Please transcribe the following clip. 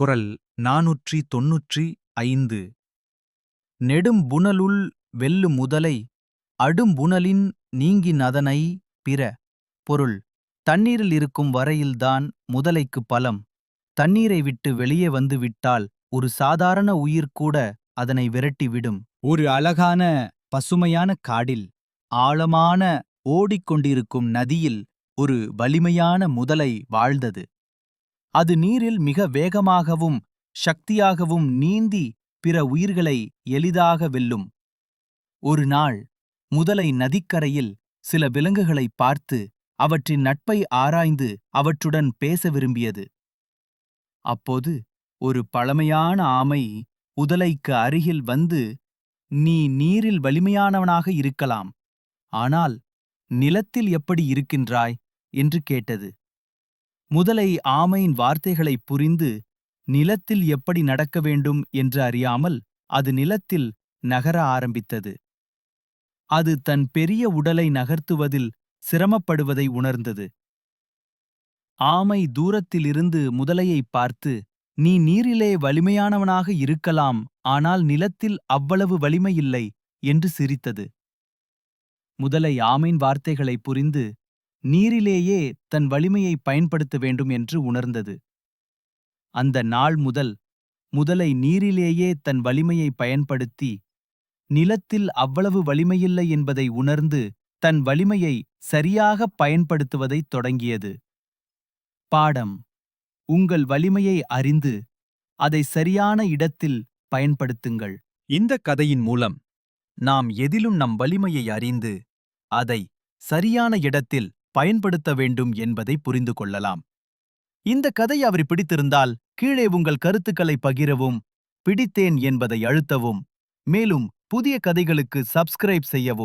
குரல் நாநூற்றி தொன்னூற்றி ஐந்து. நெடும் புனலுள் வெல்லு முதலை அடும்புணலின் நீங்கினதனை பிற. பொருள் தண்ணீரில் இருக்கும் வரையில்தான் முதலைக்கு பலம். தண்ணீரை விட்டு வெளியே வந்து விட்டால் ஒரு சாதாரண உயிர் கூட அதனை விரட்டிவிடும் ஒரு அழகான பசுமையான காடில் ஆழமான ஓடிக்கொண்டிருக்கும் நதியில் ஒரு வலிமையான முதலை வாழ்ந்தது. அது நீரில் மிக வேகமாகவும் சக்தியாகவும் நீந்தி பிற உயிர்களை எளிதாக வெல்லும். ஒரு நாள் முதலை நதிக்கரையில் சில விலங்குகளைப் பார்த்து அவற்றின் நட்பை ஆராய்ந்து அவற்றுடன் பேச விரும்பியது. அப்போது ஒரு பழமையான ஆமை உதலைக்கு அருகில் வந்து நீ நீரில் வலிமையானவனாக இருக்கலாம் ஆனால் நிலத்தில் எப்படி இருக்கின்றாய்? என்று கேட்டது. முதலை ஆமையின் வார்த்தைகளைப் புரிந்து நிலத்தில் எப்படி நடக்க வேண்டும் என்று அறியாமல் அது நிலத்தில் நகர ஆரம்பித்தது. அது தன் பெரிய உடலை நகர்த்துவதில் சிரமப்படுவதை உணர்ந்தது. ஆமை தூரத்திலிருந்து முதலையைப் பார்த்து நீ நீரிலே வலிமையானவனாக இருக்கலாம் ஆனால் நிலத்தில் அவ்வளவு வலிமையில்லை என்று சிரித்தது. முதலை ஆமையின் வார்த்தைகளை புரிந்து நீரிலேயே தன் வலிமையை பயன்படுத்த வேண்டும் என்று உணர்ந்தது. அந்த நாள் முதல் முதலை நீரிலேயே தன் வலிமையை பயன்படுத்தி நிலத்தில் அவ்வளவு வலிமையில்லை என்பதை உணர்ந்து தன் வலிமையை சரியாக பயன்படுத்துவதைத் தொடங்கியது. பாடம். உங்கள் வலிமையை அறிந்து அதை சரியான இடத்தில் பயன்படுத்துங்கள். இந்த கதையின் மூலம் நாம் எதிலும் நம் வலிமையை அறிந்து அதை சரியான இடத்தில் பயன்படுத்த வேண்டும் என்பதை புரிந்து கொள்ளலாம். இந்த கதை அவர் பிடித்திருந்தால் கீழே உங்கள் கருத்துக்களை பகிரவும் பிடித்தேன் என்பதை அழுத்தவும். மேலும் புதிய கதைகளுக்கு சப்ஸ்கிரைப் செய்யவும்.